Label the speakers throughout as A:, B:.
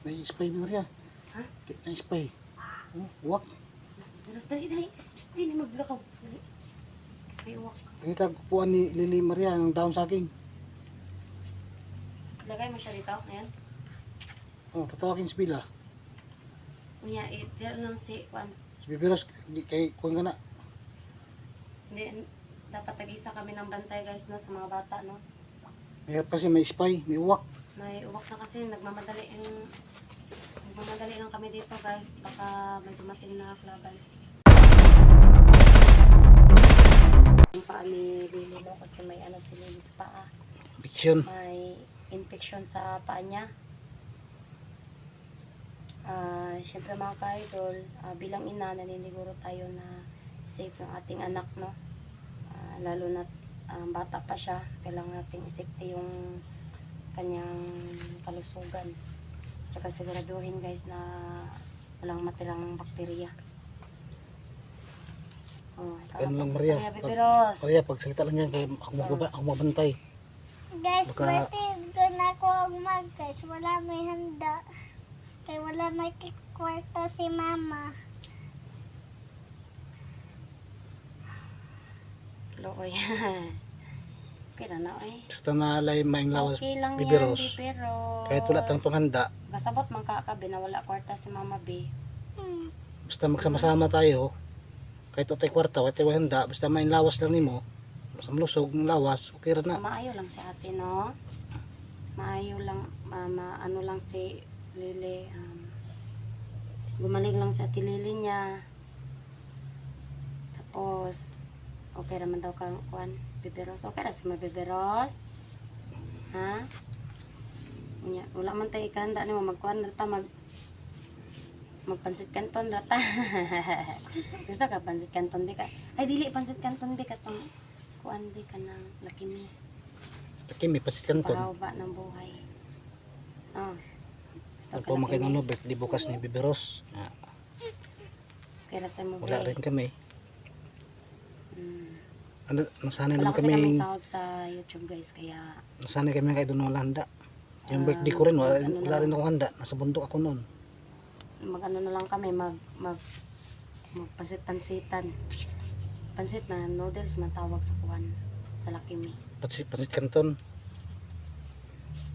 A: Na-spy mo Maria.
B: Ha?
A: Na-spy. Oh, wak.
B: Pero dali, dali. Just dili maglakaw. Dali. May uwak.
A: Kita kupuan ni Lily Maria ng daon saging.
B: Lagay mo siya dito. Ayan.
A: Oh, tatawagin si Bila.
B: Unya, i-tira lang si Juan.
A: Si Bibiros, kay kuwan ka na.
B: Hindi, dapat tag-isa kami ng bantay guys no, sa mga bata no.
A: Mahirap kasi may spy, may uwak.
B: May uwak na kasi nagmamadali yung nagmamadali lang kami dito guys. Baka may dumating na klaban. Yung paa ni Lily mo kasi may ano si Lily sa paa.
A: Fiction.
B: May infection sa paa niya. Ah, syempre mga ka-idol, ah, bilang ina, naniniguro tayo na safe yung ating anak, no? Ah, lalo na ah, bata pa siya, kailangan nating isipte yung kanyang kalusugan. Tsaka siguraduhin guys na walang matirang bakterya. Oh,
A: Ganun lang, Maria.
B: Happy Piros.
A: Maria, pag sakita lang yan, kay ako, magbaba, ako mabantay.
C: Guys,
A: Baka-
C: birthday ko na ako mag guys. Wala may handa. Kaya wala may kwarto si mama.
B: Hello, oy. okay na na, oy.
A: Basta na lay maing lawas.
B: Okay lang
A: Bibiros.
B: yan, pero...
A: Kahit wala tang panghanda,
B: Kasabot man kakabi na wala kwarta si Mama B.
C: Hmm.
A: basta magsama-sama tayo. Kahit otay kwarta, kahit way handa, basta maing lawas lang nimo. Basta malusog ng lawas, okay ra
B: So,
A: na.
B: maayo lang si ate, no? Maayo lang, mama, ano lang si Lily. Um, gumaling lang si ate Lily niya. Tapos, okay naman daw kang kuan, biberos. Okay na si mabiberos. Ha? Unya, wala man tayo ikanda ni mo magkuan rata mag magpansit kanton rata. Gusto ka pansit kanton di ka? Ay dili pansit kanton di ka tong kuan di ka ng laki ni
A: Taki may pasit kanton.
B: pahaba ng buhay. Oh. Gusto
A: Ako makinano, birthday bukas ni Bibiros. Ah,
B: Kaya sa mo
A: Wala rin kami.
B: Mm.
A: Ano, nasanay
B: Wala
A: naman
B: kasi kami
A: kami,
B: sahod sa YouTube guys kaya
A: nasanay kami kahit doon wala handa. Yung birthday ko rin, wala,
B: ano
A: wala rin ako handa. Nasa bundok ako noon.
B: mag ano na lang kami mag mag magpansit-pansitan. Pansit na noodles man tawag sa kuan sa Lakimi.
A: Pasit, pasit kanton.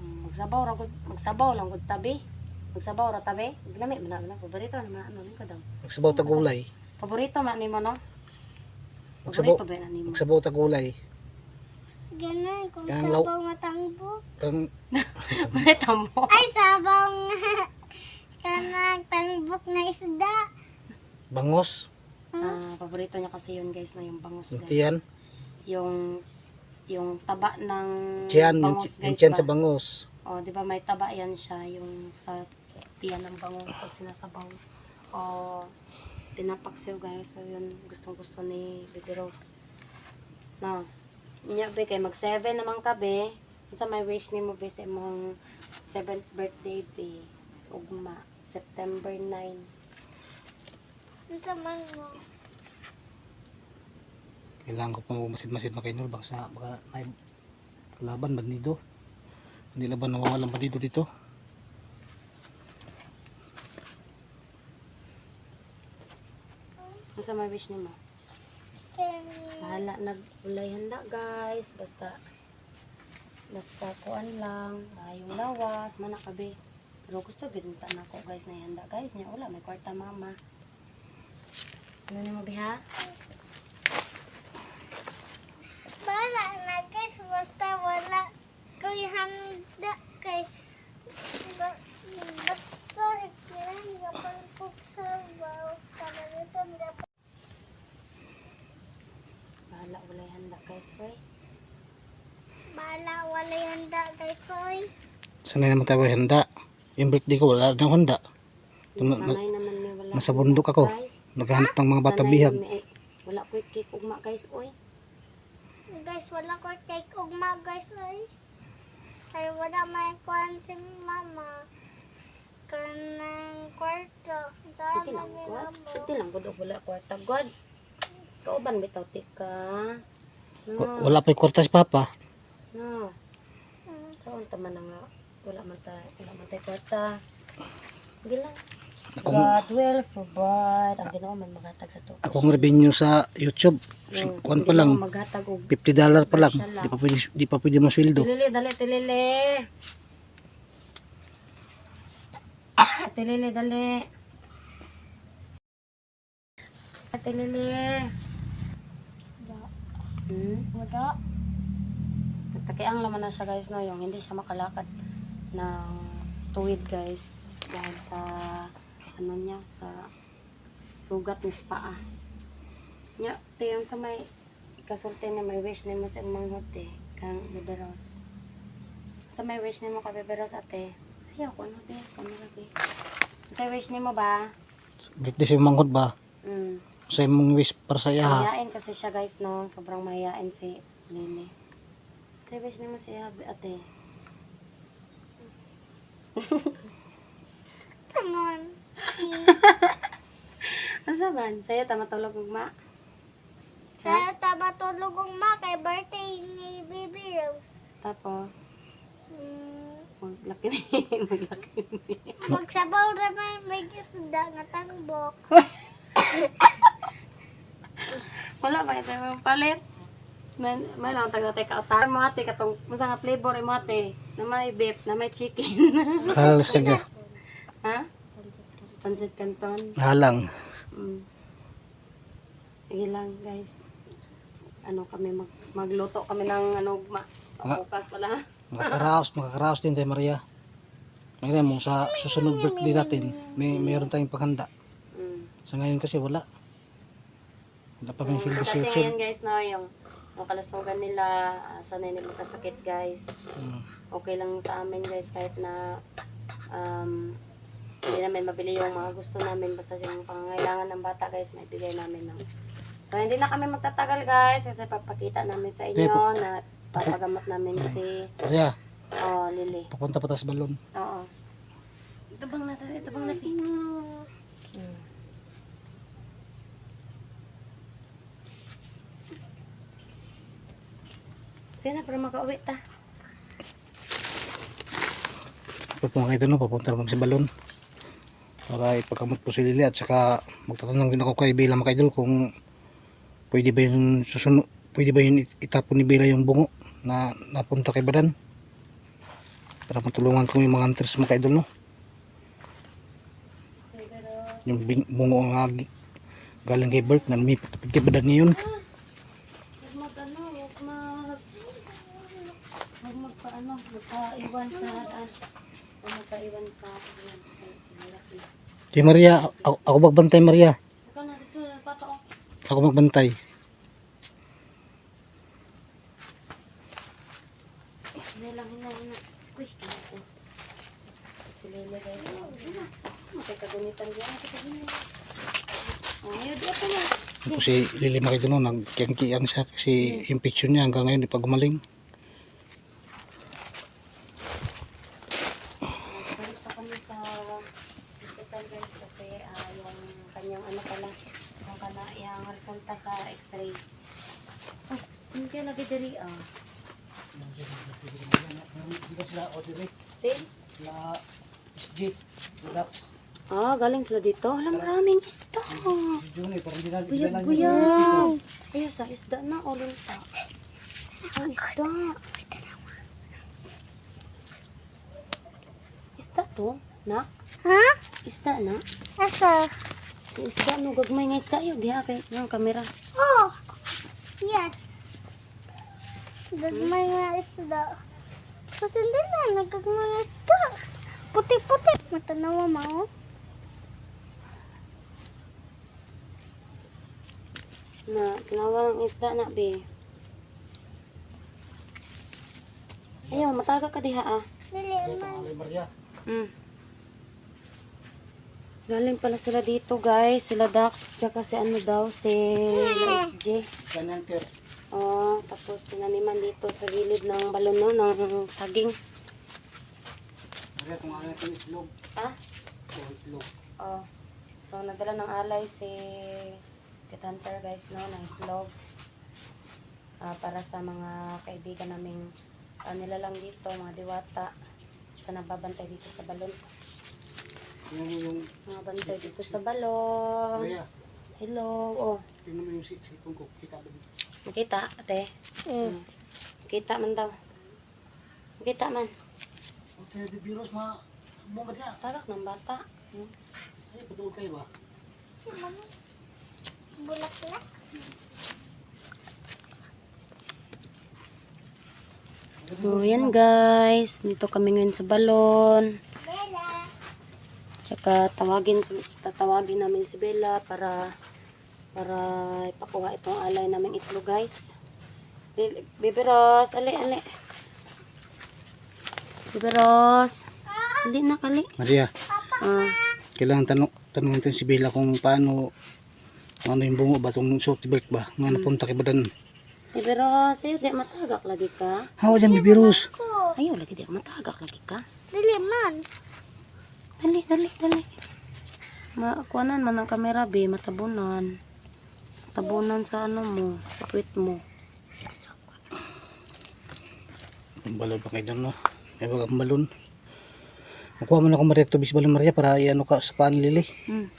B: Mm, magsabaw ra gud magsabaw lang gud tabi. Magsabaw ra tabi. Ginami man na paborito naman ano rin ko daw.
A: Magsabaw tagulay.
B: Paborito man nimo no?
A: Magsabaw,
B: Paborito ba na
C: Ganun, kung
A: Kaya ang law-
C: sabaw matangbo.
A: Kang
B: Paborito mo.
C: Ay, sabaw nga. Kanang tangbok na isda.
A: bangos.
B: Ah, paborito niya kasi yun guys na yung bangus
A: Yung
B: guys.
A: tiyan.
B: Yung yung taba ng
A: Tiyan, yung,
B: bangus
A: yung
B: guys
A: tiyan
B: ba?
A: sa bangos.
B: Oh, 'di ba may taba yan siya yung sa tiyan ng bangus pag sinasabaw. O pinapaksiw guys. So yun gustong gusto ni Baby Rose. No. Nya be kay mag 7 naman ka be. Sa may wish ni mo be sa imong 7th birthday be. Ugma September 9.
C: Ang saman mo.
A: Kailangan ko pa masid-masid na kayo baka baka may laban ba nito? Hindi laban nawawalan pa dito dito.
B: Ano sa may wish ni mo?
C: Kaya-
B: Bahala nag-ulay handa guys. Basta basta kuan lang. Ayong lawas. Mana kabe. Pero gusto binunta na ako guys na handa guys. Nya wala may kwarta mama. Ano ni mo biha?
C: Wala na guys, basta wala ko'y handa kay ba, basta ikilan kapag pagsabaw para nito dapat
B: Bahala ulay handa guys. Oy.
C: bala wala handa guys oy
A: Sanay naman tayo handa. Yung birthday ko wala na handa. Na- na- nasa bundok ako. Naghahanap ng mga bata bihag.
B: Wala ko cake ugma guys. Oy.
C: guys wala ko take ugma guys oy kay wala may kuhan si mama kanang kwarto sa
B: Iti lang ko. Iti lang ko wala kwarta god. Kauban bitaw tika. No.
A: Wala pa yung kwarta si Papa.
B: No. So, unta man na nga, wala man ta, wala man tayo kwarta. Lang.
A: Akong,
B: God will provide. Ang Ginoo man maghatag sa to.
A: akong revenue sa YouTube.
B: Mm,
A: Kuan pa
B: ang
A: lang.
B: Maghatag og
A: 50 dollar pa lang.
B: Lang.
A: Di pa pwede, di pa pwede masweldo.
B: Tilili, dali, tilili. Tilili, dali. Tilili. Hmm?
C: Wala.
B: Takiang laman na siya guys no, yung hindi siya makalakad ng tuwid guys dahil sa ano niya sa sugat ni paa. Nya, te yung sa may kasulti na may wish nimo sa imong hote kang beberos. Sa may wish nimo ka beberos ate. Ayaw ko ano be, kamera be. Sa wish nimo ba?
A: Giti si manghod ba?
B: Mm.
A: Sa imong wish para sa iya ha.
B: Mahihain kasi siya guys no, sobrang mahihain si Lily. Sa wish nimo siya ate.
C: Come on.
B: Asa ban? Sa'yo tama tulog ugma?
C: Kaya tama tulog ang ma kay birthday ni Baby Rose.
B: Tapos,
C: Hmm,
B: maglaki ni, maglaki ni.
C: magsabaw naman may isda nga tangbok.
B: Wala ba ito yung palit? May, may lang taga tayo kautar mo ate katong masa nga flavor mo ate na may beef na may chicken
A: Halas ka
B: ha pancit canton
A: Halang.
B: mm. sige lang guys ano kami mag magluto kami ng ano ma bukas pala
A: Makakaraos, makakaraos din tayo Maria. Ngayon mo sa susunod birthday natin, may mayroon tayong paghanda.
B: mm.
A: Sa ngayon kasi wala. Wala pa may
B: Yung
A: silbi sa YouTube.
B: ngayon guys no yung yung kalusugan nila ah, sanay nila kasakit guys.
A: Mm.
B: okay lang sa amin guys kahit na um, hindi namin mabili yung mga gusto namin basta yung pangangailangan ng bata guys may bigay namin ng so hindi na kami magtatagal guys kasi papakita namin sa inyo na papagamot namin si
A: Maria,
B: oh Lily.
A: papunta pa tayo sa balon.
B: oo. Ito bang natin ito bang natin hmm. Sina para makauwi ta.
A: Pupunta kayo doon, papunta naman sa balon. Para ipagkamot po si Lili at saka magtatanong din ako kay Bela mga idol kung pwede ba yun susunod, pwede ba yun itapon ni Bela yung bungo na napunta kay Badan. Para matulungan ko yung mga hunters mga idol no. Yung bungo nga galing kay Bert na lumipit kay Badan ngayon.
B: Huwag mag ano, huwag mag... Huwag magpa-ano, magpa-iwan sa daan. Huwag magpa-iwan sa... sa malaki.
A: Si Maria, ako, ako magbantay Maria.
B: Ikaw na dito, nagpapao.
A: Ako magbantay.
B: Hinay lang, hinay, hinay. Uy, kinako. Si Lele guys. oh. Hina. Magkakagunitan diyan. Magkakagunit. Oh, ayaw, di ako na.
A: Si Lili mga idol no, nagkiyang-kiyang siya kasi infection niya hanggang ngayon di pa gumaling.
B: Balik pa kami sa hospital guys kasi ah, yung kanyang ano pala, yung kana, yung resulta sa x-ray. Ay, hindi kaya lagi diri ah. See? Ah, galing sila dito. Alam, maraming isda. Buyag, buyag. Ayun sa isda na, uling ta. Ang isda. Isda to, na?
C: Ha?
B: Isda na?
C: Asa?
B: Isda, no, gagmay nga isda yun. Diha kay ng kamera.
C: Oh! Yes. Gagmay nga isda. Kasi hindi na, nagagmay nga isda. Puti-puti. Matanawa mo.
B: Na, tinawa ng isda na, be. Ayaw, mataga ka diha, ah. Mm. Galing pala sila dito, guys. Sila Dax, tsaka si ano daw, si SJ. Oh, tapos tinaniman dito sa gilid ng balon no, ng saging. Ha? Oh. So, nagdala ng alay si Kit Hunter, guys, no, ng itlog. Ah, para sa mga kaibigan naming ah, nilalang dito, mga diwata. Tsaka nababantay dito sa balon.
A: Yung...
B: Mga bantay dito sa balon. Hello. Oh,
A: tingnan mo yung si- cellphone ko. Kita ba dito?
B: nakita, ate.
C: Mm.
B: Nakita man daw. Nakita man.
A: Okay, bibiros ma... Bunga diya.
B: Tarak ng bata. Hmm.
A: Ay, patuloy kayo ba?
C: Si mama. Bulaklak.
B: So, yan guys. Dito kami ngayon sa balon.
C: Bella.
B: Tsaka tawagin, tatawagin namin si Bella para para ipakuha itong alay naming itlog guys. Baby Rose, ali, ali. Baby Rose. Ali na, kali.
A: Maria,
B: Ah,
A: kailangan tanong, tanongin si Bella kung paano ano yung bungo ba itong short belt ba? Nga napunta kay Badan.
B: Baby Rose, ayaw di matagak lagi ka.
A: Hawa dyan, bibiros.
C: Ko.
B: Ayaw lagi di matagak lagi ka.
C: Dili man.
B: Dali, dali, dali. Makuanan man ang kamera, be. Matabunan. Matabunan sa ano mo, sa puwit mo.
A: Ang balon pa kayo no? Ay, wag ang balon. Makuha mo na ako Maria tubig sa balon Maria para iano ka sa paan lili.
B: Hmm.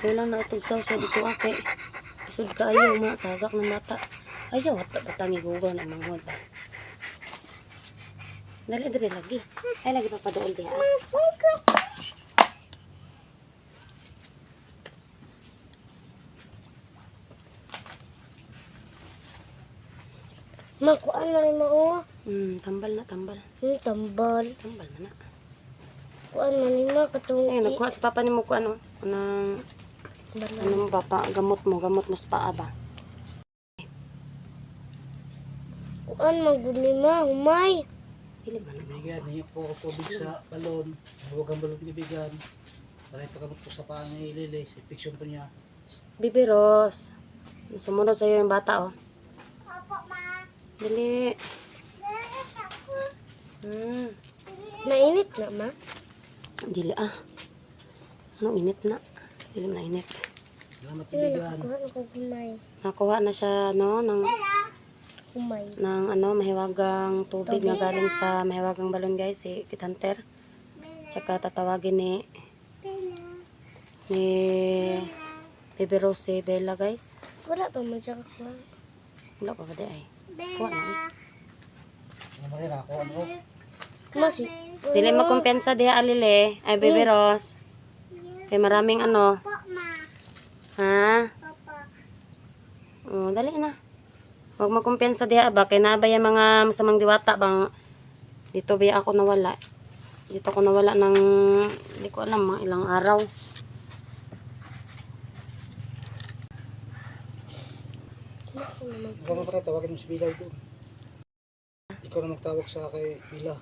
B: Kaya lang na itong sausaw dito ake. Isod ka ayaw mga tagak ng mata. Ayaw at batang igugaw na mga ba. Dali, dali lagi. Ay, lagi papadool diha. ah.
C: Makuan na rin mo.
B: Hmm, tambal na, tambal.
C: Hmm, tambal.
B: Tambal na na.
C: Kuan man ni mo katong
B: Ay, nagkuha sa papa ni mo ko ano. Anong,
C: Balan.
B: ano mo papa, gamot mo, gamot mo sa paa ba?
C: Kuan magud ni ma humay.
B: Dili man na.
A: Bibigan, niya po ako tubig sa balon. Huwag ang balon binibigan. Para ipagamot ko sa paan ni Lili. Si fiction po niya.
B: Bibi Ros. Sumunod sa'yo yung bata, oh.
C: Opo ma.
B: Dali. Hmm.
C: Mainit na ma.
B: Dili ah. Anong init na? Dili na init.
A: Salamat
C: humay.
B: Nakuha na siya no ng
C: Humay.
B: ng ano mahiwagang tubig na galing sa mahiwagang balon guys si Pit Hunter. Tsaka tatawagin ni ni Baby Rose si Bella guys.
C: Wala pa mo siya kakuha.
B: Wala pa ba di ay? Kuha na.
A: Ano Maria, nakakuha mo ko.
C: Masi.
B: Dili makumpensa diha alile ay Baby Rose. Kay maraming ano. Ha? Oh, dali na. Huwag magkumpensa diha ba kay naabay ang mga masamang diwata bang dito ba ako nawala. Dito ako nawala ng hindi ko alam mga ilang araw.
A: Ikaw na pala, tawagin mo si Bila doon. Ikaw na magtawag sa kay Bila.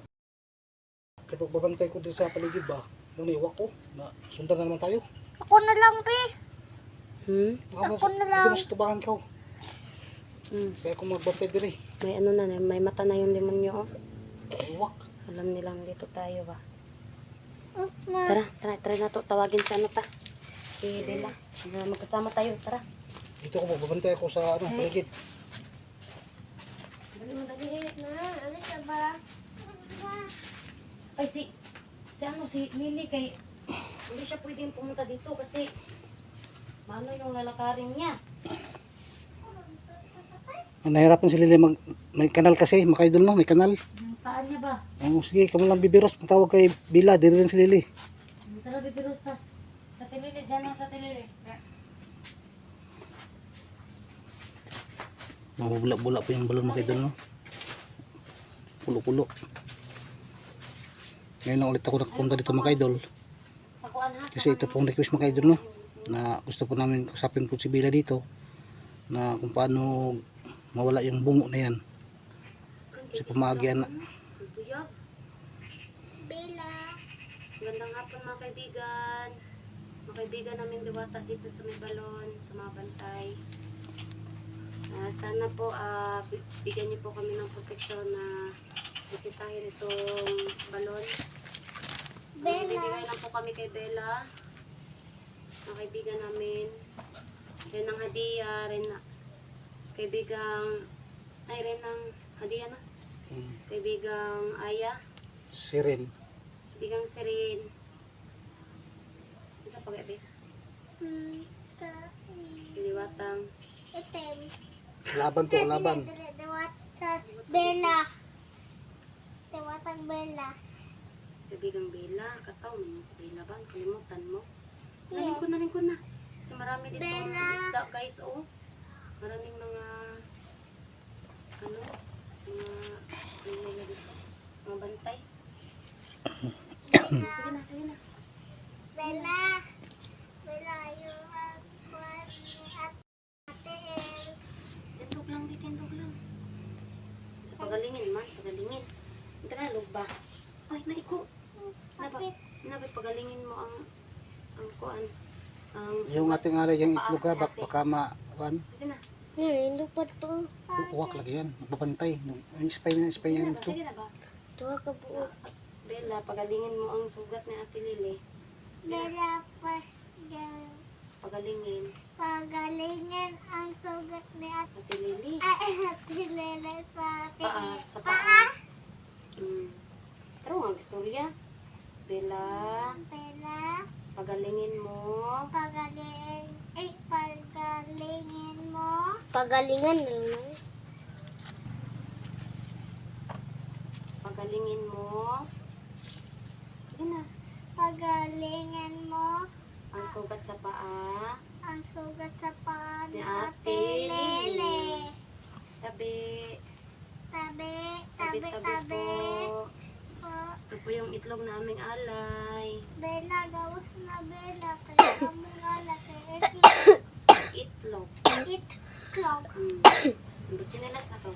A: Kaya pag babantay ko din sa paligid ba, muna iwak ko, na sundan na naman tayo.
C: Ako na lang, be.
B: Hmm?
A: Mas,
C: Ako na lang.
A: hindi mo sa tubahan ka.
B: hmm.
A: Kaya kung magbantay din eh,
B: May ano na, may mata na yung demonyo. Oh.
A: iwak.
B: Alam nilang dito tayo ba.
C: Ma.
B: Tara, tara, tara na to. Tawagin sa ano pa. Si Bella. Na magkasama tayo. Tara.
A: Dito ko babantay ako sa ano, paligid.
B: Dali mo, dali.
C: Ma, ano siya ba?
B: Ay, si, si ano, si Lily kay, hindi siya pwedeng pumunta dito kasi, mano yung lalakarin niya.
A: Nahirapan si Lili mag, may kanal kasi, makaidol no, may kanal.
B: Yung paa niya ba?
A: Oh, sige, kamo lang bibiros, tawag kay Bila, dito rin si Lili.
B: Tara, bibirus na. Sa tilili, dyan lang sa tilili.
A: Mabubula-bula po yung balon makaidol no. Pulo-pulo. Ngayon na ulit ako nagpunta dito mga idol. Kasi ito pong request mga idol no. Na gusto po namin kusapin po si Bila dito. Na kung paano mawala yung bungo na yan. Kasi pumagyan na.
C: Bella.
B: Gandang hapon mga kaibigan. Mga kaibigan namin diwata dito sa may balon, sa mga bantay. Ah, sana po bi- bigyan niyo po kami ng proteksyon na bisitahin itong balon.
C: Bella.
B: Bibigay lang po kami kay Bella. Mga kaibigan namin. Ren ng hadiah, rin na kaibigang ay rin ng hadiah na.
A: Hmm.
B: Kaibigang Aya,
A: Si Ren.
B: kaibigang Sirin. pagabi.
C: Hmm, ka,
B: Siliwatang.
C: itim.
A: Laban to, laban.
C: Bella. Dawatang Bella.
B: Kabigang Bella. Kataw mo sa Bella ba? Kalimutan mo. Nalingkod na, lingkod na. Kasi marami dito
C: Bella.
B: mga isda guys. Oh. Maraming mga ano? Mga ano nila dito? Mga bantay.
C: Bella.
B: Sige na, sige na.
C: Bella. Bella, yung akuan ni Ate El.
B: Tindog lang, di tindog lang. Sa pagalingin man, pagalingin. Ito na, lugba. Ay, naiko. Naba,
C: Kapit.
B: naba, pagalingin mo ang ang kuan. Ang
A: Yung ating alay, yung itlog ha, bak- baka ma, kuan,
B: Sige na.
C: Hmm, lupot to.
A: uwak lagi yan, babantay. Yung spy na, spy na ito.
C: Tuwa ka buo.
B: Bella, pagalingin mo ang sugat ni Ate Lily.
C: Bella, pa,
B: Pagalingin.
C: pagalingan ang sugat ni Ate
B: Ate Lily.
C: Ay, Ate Lele sa ate.
B: Paa. Sa
C: Paa.
B: paa. Hmm. Pero nga, istorya. Bella,
C: Bella,
B: pagalingin mo.
C: pagaling, ay, pagalingin mo. Pagalingan na lang.
B: Pagalingin mo. Sige na.
C: Pagalingan mo
B: Ang sugat sa paa.
C: ang sugat sa paa
B: Ni Ate Lele. Tabi.
C: Tabi,
B: Tabi,
C: tabi,
B: tabi
C: tabi.
B: po.
C: Po.
B: Ito po yung itlog na aming alay.
C: Bella, gawas na Bella. Kaya kami nga
B: Itlog.
C: It, clock.
B: Hmm. Ang chinelas na to.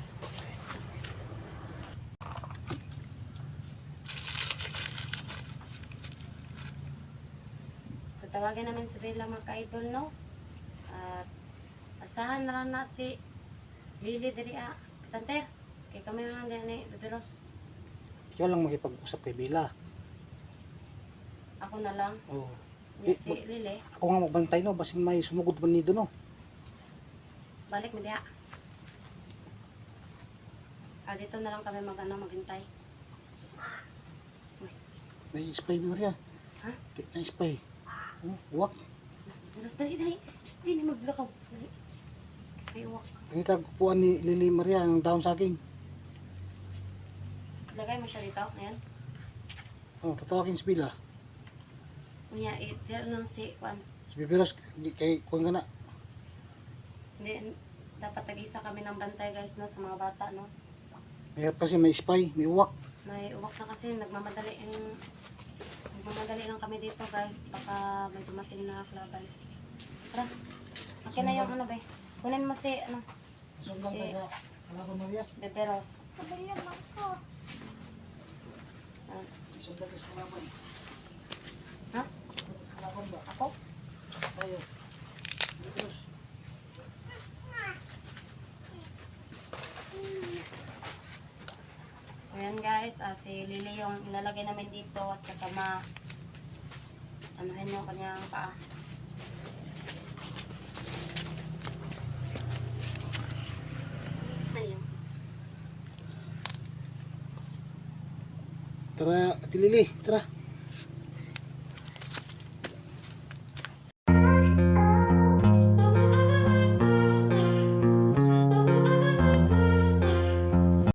B: So, tawagin namin si Bella mga ka-idol, no? At asahan na lang na si Lily diri ah. Tanter, kay kami na lang din ni Bibiros.
A: Ikaw lang makipag-usap kay Bila.
B: Ako na lang.
A: Oh.
B: Ni si Lily.
A: Ako nga magbantay no, basin may sumugod man nido no.
B: Balik mo diha. Ah, dito na lang kami mag ano, maghintay.
A: Nai-spy mo Maria.
B: Ha?
A: Nai-spy. Oh, uwak.
B: Bibiros, dali, dali. Psst, dili maglakaw. Dali. May uwak.
A: Kita kupuan ni Lily Maria ng down saging.
B: Lagay mo siya dito. Ayan.
A: Oh, tatawagin si Bila.
B: Kunya, i-tell lang si Juan.
A: Si Bibiros, di- kay kuwan ka na.
B: Hindi, dapat tag-isa kami ng bantay guys no, sa mga bata no.
A: Mayroon kasi may spy, may uwak.
B: May uwak na kasi nagmamadali yung nagmamadali lang kami dito guys. Baka may dumating na kalaban. Tara. Akin na yung ano ba? Kunin mo si ano,
A: Sundan
B: tayo
A: Kalaban Maria.
B: Beberos.
C: Sabi naman ko.
B: Ah,
A: Sundan ka sa kalaban.
B: Ha?
A: Sa kalaban ba?
B: Ako?
A: Tayo.
B: Ayan guys, ah, si Lily yung ilalagay namin dito at saka ma anuhin yung kanyang paa. Ayun.
A: Tara, Ate Lily, tara.